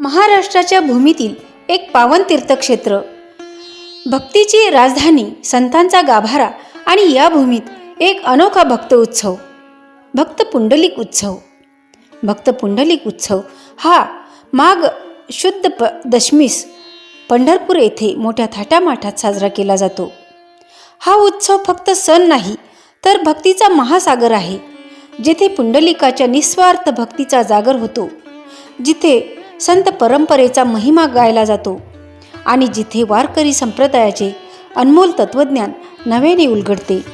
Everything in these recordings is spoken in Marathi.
महाराष्ट्राच्या भूमीतील एक पावन तीर्थक्षेत्र. भक्तीची राजधानी संतांचा गाभारा आणि या भूमीत एक अनोखा भक्त उत्सव. भक्त पुंडलिक उत्सव. भक्त पुंडलिक उत्सव हा माघ शुद्ध प दशमीस पंढरपूर येथे मोठ्या थाटामाठात साजरा केला जातो. हा उत्सव फक्त सण नाही तर भक्तीचा महासागर आहे जेथे पुंडलिकाच्या निस्वार्थ भक्तीचा जागर होतो जिथे संत परंपरेचा महिमा गायला जातो. आणि जिथे वारकरी संप्रदायाचे अनमोल तत्वज्ञान नव्याने उलगडते.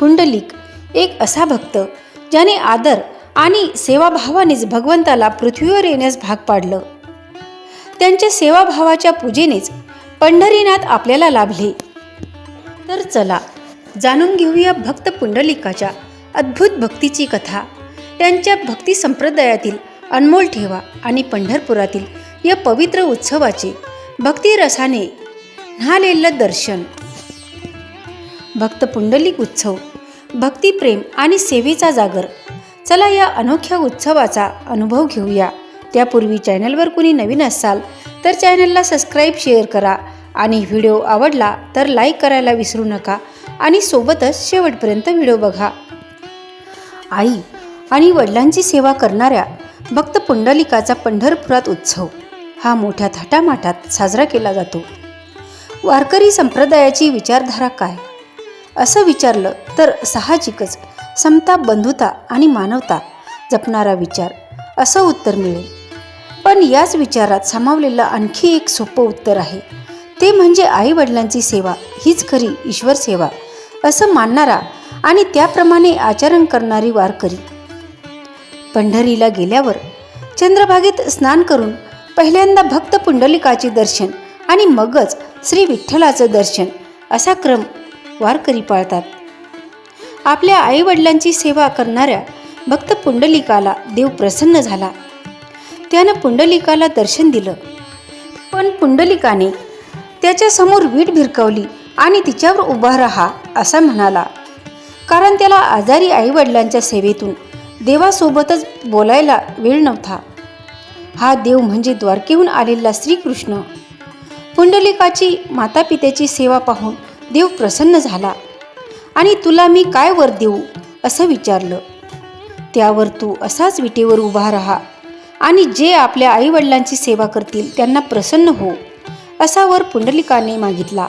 पुंडलिक एक असा भक्त ज्याने आदर आणि सेवाभावानेच भगवंताला पृथ्वीवर येण्यास भाग पाडलं. त्यांच्या सेवाभावाच्या पूजेनेच पंढरीनाथ आपल्याला लाभले. तर चला जाणून घेऊया भक्त पुंडलिकाच्या अद्भुत भक्तीची कथा. त्यांच्या भक्ती संप्रदायातील अनमोल ठेवा आणि पंढरपुरातील या पवित्र उत्सवाचे भक्तिरसाने न्हालेलं दर्शन. भक्त पुंडलिक उत्सव भक्तिप्रेम आणि सेवेचा जागर. चला या अनोख्या उत्सवाचा अनुभव घेऊया. त्यापूर्वी चॅनलवर कुणी नवीन असाल तर चॅनलला सबस्क्राईब शेअर करा आणि व्हिडिओ आवडला तर लाईक करायला विसरू नका आणि सोबतच शेवटपर्यंत व्हिडिओ बघा. आई आणि वडिलांची सेवा करणाऱ्या भक्त पुंडलिकाचा पंढरपुरात उत्सव. हा मोठ्या थाटामाटात साजरा केला जातो. वारकरी संप्रदायाची विचारधारा काय? असं विचारलं तर साहजिकच समता बंधुता आणि मानवता जपणारा विचार असं उत्तर मिळेल. पण याच विचारात सामावलेलं आणखी एक सोपं उत्तर आहे. ते म्हणजे आईवडिलांची सेवा हीच खरी ईश्वर सेवा असं मानणारा आणि त्याप्रमाणे आचरण करणारी वारकरी. पंढरीला गेल्यावर चंद्रभागेत स्नान करून पहिल्यांदा भक्त पुंडलिकाचे दर्शन आणि मगच श्री विठ्ठलाचं दर्शन असा क्रम वारकरी पाळतात. आपल्या आईवडिलांची सेवा करणाऱ्या भक्त पुंडलिकाला देव प्रसन्न झाला. त्यानं पुंडलिकाला दर्शन दिलं. पण पुंडलिकाने त्याच्यासमोर वीट भिरकवली आणि तिच्यावर उभा राहा असा म्हणाला. कारण त्याला आजारी आईवडिलांच्या सेवेतून देवासोबतच बोलायला वेळ नव्हता. हा देव म्हणजे द्वारकेहून आलेला श्रीकृष्ण. पुंडलिकाची मातापित्याची सेवा पाहून देव प्रसन्न झाला. आणि तुला मी काय वर देऊ? असं विचारलं. त्यावर तू असाच विटेवर उभा राहा आणि जे आपल्या आईवडिलांची सेवा करतील त्यांना प्रसन्न हो असा वर पुंडलिकाने मागितला.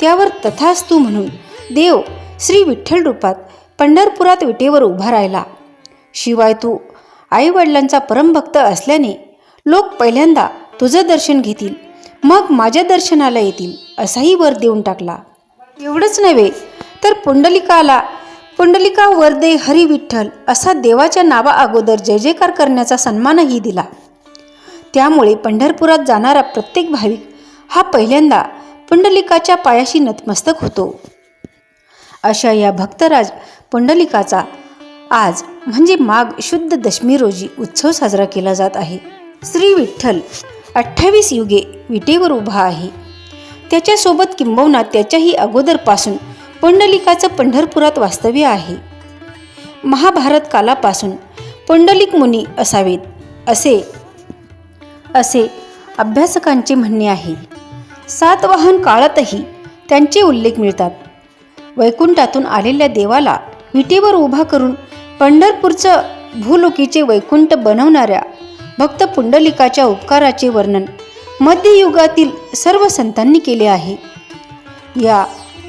त्यावर तथास्तू म्हणून देव श्री विठ्ठल रूपात पंढरपुरात विटेवर उभा राहिला. शिवाय तू आईवडिलांचा परमभक्त असल्याने लोक पहिल्यांदा तुझं दर्शन घेतील मग माझ्या दर्शनाला येतील असाही वर देऊन टाकला. एवढंच नव्हे तर पुंडलिकाला पुंडलिका वरदे हरी विठ्ठल असा देवाच्या नावा अगोदर जय जयकार करण्याचा सन्मानही दिला. त्यामुळे पंढरपुरात जाणारा प्रत्येक भाविक हा पहिल्यांदा पुंडलिकाच्या पायाशी नतमस्तक होतो. अशा या भक्तराज पुंडलिकाचा आज म्हणजे माघ शुद्ध दशमी रोजी उत्सव साजरा केला जात आहे. श्री विठ्ठल अठ्ठावीस युगे विटेवर उभा आहे. त्याच्यासोबत किंबहुना त्याच्याही अगोदरपासून पंडलिकाचं पंढरपुरात वास्तव्य आहे. महाभारत कालापासून पंडलिक मुनी असावेत असे असे अभ्यासकांचे म्हणणे आहे. सातवाहन काळातही त्यांचे उल्लेख मिळतात. वैकुंठातून आलेल्या देवाला विटेवर उभा करून पंढरपूरचं भूलोकीचे वैकुंठ बनवणाऱ्या भक्त पुंडलिकाच्या उपकाराचे वर्णन मध्ययुगातील सर्व संतांनी केले आहे. या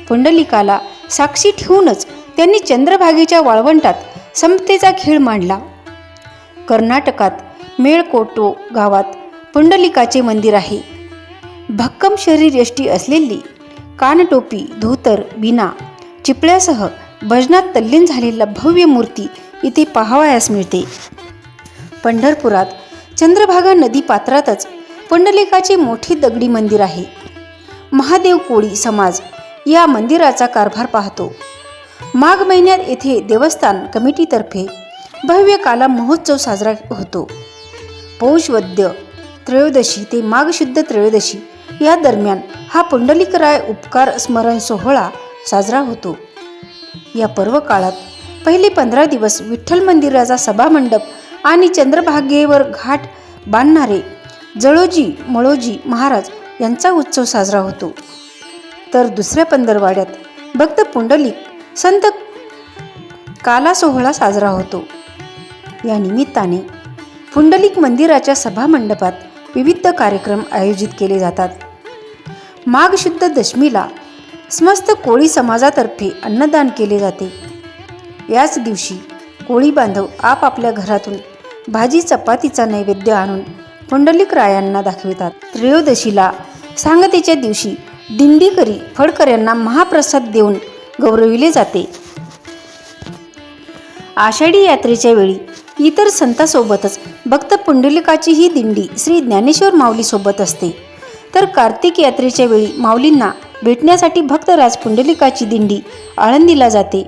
पुंडलिकाला साक्षी ठेवूनच त्यांनी चंद्रभागेच्या वाळवंटात समतेचा खेळ मांडला. कर्नाटकात मेळकोटो गावात पुंडलिकाचे मंदिर आहे. भक्कम शरीर यष्टी असलेली कानटोपी धोतर बिना चिपळ्यासह भजनात तल्लीन झालेला भव्य मूर्ती इथे पाहावयास मिळते. पंढरपुरात चंद्रभागा नदी पात्रातच पंडलिकाचे मोठे दगडी मंदिर आहे. महादेव कोळी समाज या मंदिराचा कारभार पाहतो. माघ महिन्यात येथे देवस्थान कमिटीतर्फे भव्य काला महोत्सव साजरा होतो. पौषवद्य त्रयोदशी ते माघ शुद्ध त्रयोदशी या दरम्यान हा पुंडलिकराय उपकार स्मरण सोहळा साजरा होतो. या पर्व काळात पहिले पंधरा दिवस विठ्ठल मंदिराचा सभामंडप आणि चंद्रभागेवर घाट बांधणारे जळोजी मळोजी महाराज यांचा उत्सव साजरा होतो. तर दुसऱ्या पंधरवाड्यात भक्त पुंडलिक संत काला सोहळा साजरा होतो. या निमित्ताने पुंडलिक मंदिराच्या सभामंडपात विविध कार्यक्रम आयोजित केले जातात. माघ शुद्ध दशमीला समस्त कोळी समाजातर्फे अन्नदान केले जाते. याच दिवशी कोळी बांधव आपापल्या घरातून भाजी चपातीचा नैवेद्य आणून पुंडलिक रायांना दाखवितात. त्रयोदशीला सांगतेच्या दिवशी दिंडीकरी फडकऱ्यांना महाप्रसाद देऊन गौरविले जाते. आषाढी यात्रेच्या वेळी इतर संतांसोबतच भक्त पुंडलिकाची ही दिंडी श्री ज्ञानेश्वर माऊलीसोबत असते. तर कार्तिक यात्रेच्या वेळी माऊलींना भेटण्यासाठी भक्तराज पुंडलिकाची दिंडी आळंदीला जाते.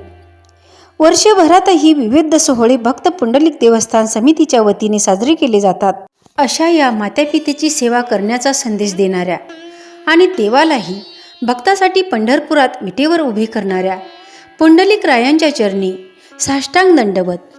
वर्षभरातही विविध सोहळे भक्त पुंडलिक देवस्थान समितीच्या वतीने साजरे केले जातात. अशा या मातापितेची सेवा करण्याचा संदेश देणाऱ्या आणि देवालाही भक्तासाठी पंढरपुरात विटेवर उभे करणाऱ्या पुंडलिक रायांच्या चरणी साष्टांग दंडवत